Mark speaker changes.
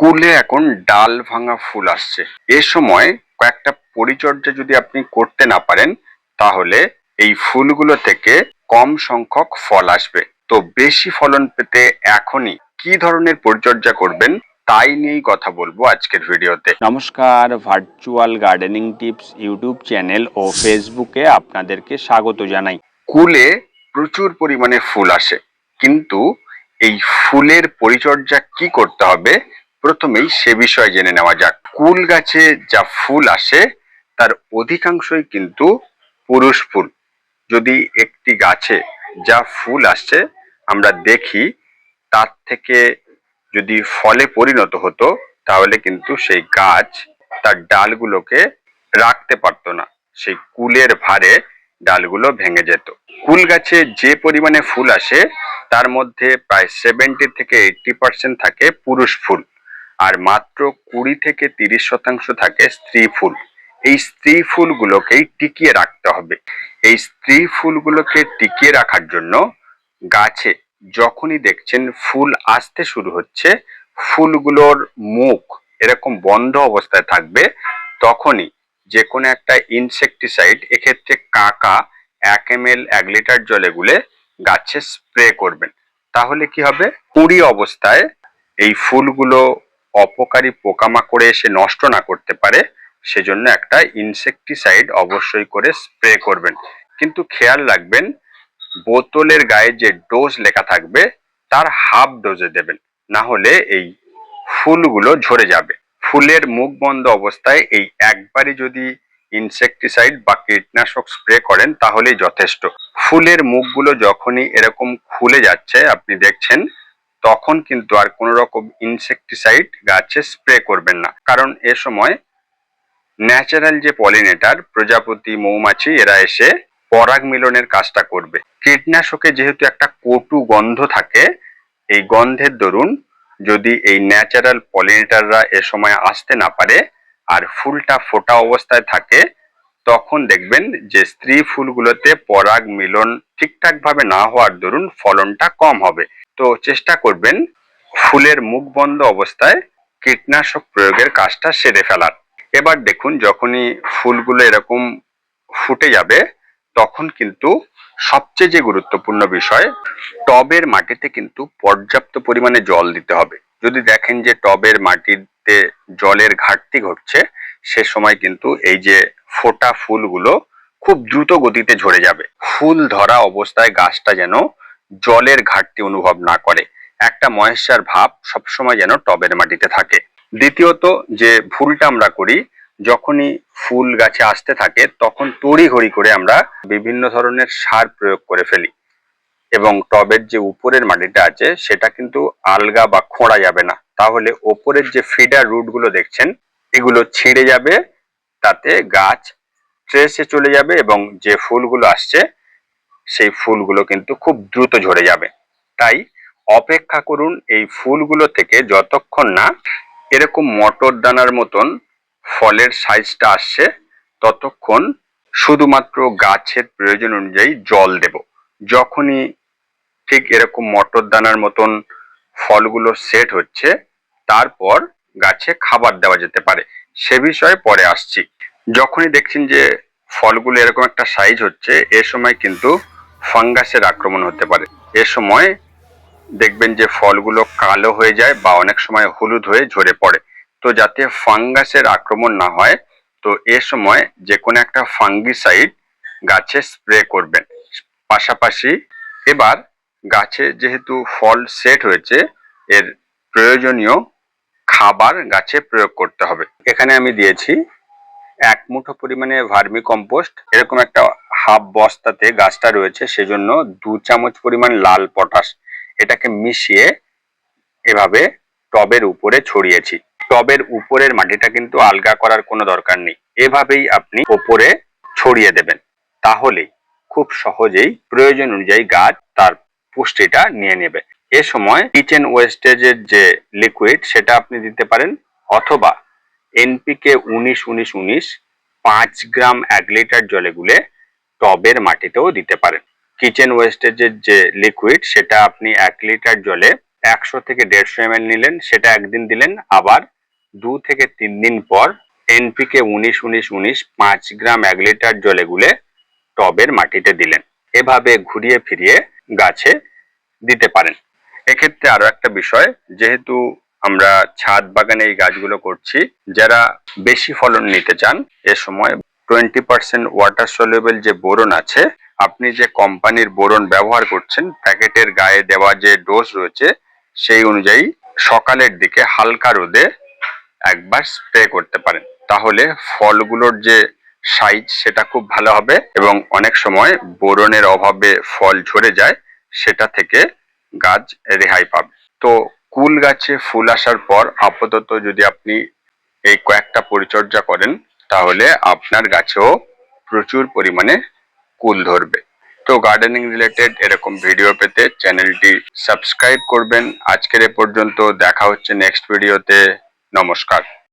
Speaker 1: কুলে এখন ডাল ভাঙা ফুল আসছে। এ সময় কয়েকটা পরিচর্যা যদি আপনি করতে না পারেন তাহলে এই ফুলগুলো থেকে কম সংখ্যক ফল আসবে। তো বেশি ফলন পেতে এখনই কি ধরনের পরিচর্যা করবেন তাই নিয়েই কথা বলব আজকের ভিডিওতে।
Speaker 2: নমস্কার virtual gardening tips YouTube channel ও ফেসবুকে আপনাদেরকে স্বাগত জানাই।
Speaker 1: কুলে প্রচুর পরিমাণে ফুল আসে কিন্তু এই ফুলের পরিচর্যা কি করতে হবে প্রথমেই সে বিষয়ে জেনে নেওয়া যাক। কুল গাছে যা ফুল আসে, তার অধিকাংশই কিন্তু পুরুষ ফুল। যদি একটি গাছে যা ফুল আসছে আমরা দেখি, তার থেকে যদি ফলে পরিণত হতো, তাহলে কিন্তু সেই গাছ তার ডালগুলোকে রাখতে পারতো না। সেই কুলের ভারে ডালগুলো ভেঙে যেত। কুল গাছে যে পরিমাণে ফুল আসে, তার মধ্যে প্রায় সেভেন্টি থেকে এইটটি পার্সেন্ট থাকে পুরুষ ফুল। আর মাত্র কুড়ি থেকে তিরিশ শতাংশ থাকে স্ত্রী ফুল। এই স্ত্রী ফুলগুলোকেই টিকিয়ে রাখতে হবে। এই স্ত্রী ফুলগুলোকে টিকিয়ে রাখার জন্য গাছে যখনই দেখছেন ফুল আসতে শুরু হচ্ছে, ফুলগুলোর মুখ এরকম বন্ধ অবস্থায় থাকবে, তখনই যে কোনো একটা ইনসেকটিসাইড এক্ষেত্রে কাকা এক এম এল এক লিটার জলে গুলে গাছে স্প্রে করবেন। তাহলে কি হবে? কুড়ি অবস্থায় এই ফুলগুলো অপকারী পোকামাকড়ে এসে নষ্ট না করতে পারে, সেজন্য একটা ইনসেকটিসাইড অবশ্যই করে স্প্রে করবেন। কিন্তু খেয়াল রাখবেন, বোতলের গায়ে যে ডোজ লেখা থাকবে, তার হাফ ডোজে দেবেন। না হলে এই ফুলগুলো ঝরে যাবে। ফুলের মুখ বন্ধ অবস্থায় এই একবারই যদি ইনসেকটিসাইড বা কীটনাশক স্প্রে করেন, তাহলেই যথেষ্ট। ফুলের মুখগুলো যখনই এরকম খুলে যাচ্ছে, আপনি দেখছেন তখন কিন্তু আর কোনো রকম ইনসেকটিসাইড গাছে স্প্রে করবেন না। কারণ এ সময় ন্যাচারাল যে পলিনেটার প্রজাপতি, মৌমাছি, এরা এসে পরাগ মিলনের কাজটা করবে। কীটনাশকে যেহেতু একটা কটু গন্ধ থাকে, এই গন্ধের দরুন যদি এই ন্যাচারাল পলিনেটাররা এ সময় আসতে না পারে আর ফুলটা ফোটা অবস্থায় থাকে, তখন দেখবেন যে স্ত্রী ফুলগুলোতে পরাগ মিলন ঠিকঠাক ভাবে না হওয়ার দরুন ফলনটা কম হবে। তো চেষ্টা করবেন ফুলের মুখ বন্ধ অবস্থায় কীটনাশক প্রয়োগের কাজটা সেরে ফেলার। এবার দেখুন যখনই ফুলগুলো এরকম ফুটে যাবে, তখন কিন্তু সবচেয়ে যে গুরুত্বপূর্ণ বিষয়, টবের মাটিতে কিন্তু পর্যাপ্ত পরিমাণে জল দিতে হবে। যদি দেখেন যে টবের মাটিতে জলের ঘাটতি ঘটছে, সে সময় কিন্তু এই যে ফোটা ফুলগুলো খুব দ্রুত গতিতে ঝরে যাবে। ফুল ধরা অবস্থায় গাছটা যেন জলের ঘাটতি অনুভব না করে। একটা ময়েশ্চার ভাব সবসময় যেন টবের মাটিতে থাকে। দ্বিতীয়ত যে ভুলটা আমরা করি, যখনই ফুল গাছে আসতে থাকে, তখন তড়ি ঘড়ি করে আমরা বিভিন্ন ধরনের সার প্রয়োগ করে ফেলি। এবং টবের যে উপরের মাটিটা আছে, সেটা কিন্তু আলগা বা খোঁড়া যাবে না। তাহলে ওপরের যে ফিডার রুটগুলো দেখছেন, এগুলো ছিঁড়ে যাবে, তাতে গাছ ট্রেসে চলে যাবে এবং যে ফুলগুলো আসছে সেই ফুলগুলো কিন্তু খুব দ্রুত ঝরে যাবে। তাই অপেক্ষা করুন এই ফুলগুলো থেকে যতক্ষণ না এরকম মটর দানার মতন ফলের সাইজটা আসছে, ততক্ষণ শুধুমাত্র গাছের প্রয়োজন অনুযায়ী জল দেব। যখনই ঠিক এরকম মটর দানার মতন ফলগুলো সেট হচ্ছে, তারপর গাছে খাবার দেওয়া যেতে পারে। সে বিষয়ে পরে আসছি। যখনই দেখছেন যে ফলগুলো এরকম একটা সাইজ হচ্ছে, এ সময় কিন্তু ফাঙ্গাসের আক্রমণ হতে পারে। এ সময় দেখবেন যে ফলগুলো কালো হয়ে যায় বা অনেক সময় হলুদ হয়ে ঝরে পড়ে। তো যাতে ফাঙ্গাসের আক্রমণ না হয়, তো এ সময় যে কোনো একটা ফাঙ্গিসাইড গাছে স্প্রে করবেন। পাশাপাশি এবার গাছে যেহেতু ফল সেট হয়েছে, এর প্রয়োজনীয় খাবার গাছে প্রয়োগ করতে হবে। এখানে আমি দিয়েছি এক মুঠো পরিমাণে ভার্মি কম্পোস্ট এরকম একটা হাফ বস্তাতে গাছটা রয়েছে, সেজন্য দু চামচ পরিমাণ লাল পটাশ। এটাকে মিশিয়ে এভাবে টবের উপরে ছড়িয়েছি। টবের উপরের মাটিটা কিন্তু আলগা করার কোনো দরকার নেই। এভাবেই আপনি উপরে ছড়িয়ে দেবেন। তাহলেই খুব সহজেই প্রয়োজন অনুযায়ী গাছ তার পুষ্টিটা নিয়ে নেবে। এ সময় কিচেন ওয়েস্টেজের যে লিকুইড, সেটা আপনি দিতে পারেন, অথবা এনপিকে উনিশ উনিশ উনিশ পাঁচ গ্রাম এক লিটার জলে গুলে টবের মাটিতেও দিতে পারেন। কিচেন ওয়েস্টেজের যে লিকুইড সেটা আপনি এক লিটার জলে
Speaker 2: একশো থেকে দেড়শো এম নিলেন, সেটা একদিন দিলেন, আবার দু থেকে তিন দিন পর এনপিকে উনিশ উনিশ উনিশ, পাঁচ গ্রাম এক লিটার জলে গুলে টবের মাটিতে দিলেন। এভাবে ঘুরিয়ে ফিরিয়ে গাছে দিতে পারেন।
Speaker 1: এক্ষেত্রে আরও একটা বিষয়, যেহেতু আমরা ছাদ বাগানে এই গাছগুলো করছি, যারা বেশি ফলন নিতে চান, এ সময় টোয়েন্টি পার্সেন্ট ওয়াটার সলিউবল যে বোরন আছে, আপনি যে কোম্পানির বোরন ব্যবহার করছেন, প্যাকেটের গায়ে দেওয়া যে ডোজ রয়েছে, সেই অনুযায়ী সকালের দিকে হালকা রোদে একবার স্প্রে করতে পারেন। তাহলে ফলগুলোর যে সাইজ সেটা খুব ভালো হবে এবং অনেক সময় বোরনের অভাবে ফল ঝরে যায়, সেটা থেকে গাছ রেহাই পাবে। তো কুল গাছে ফুল আসার পর আপাতত যদি আপনি এই কয়েকটা পরিচর্যা করেন তাহলে আপনার গাছেও প্রচুর পরিমাণে কুল ধরবে। তো গার্ডেনিং রিলেটেড এরকম ভিডিও পেতে চ্যানেলটি সাবস্ক্রাইব করবেন। আজকের এ পর্যন্ত দেখা হচ্ছে নেক্সট ভিডিওতে নমস্কার।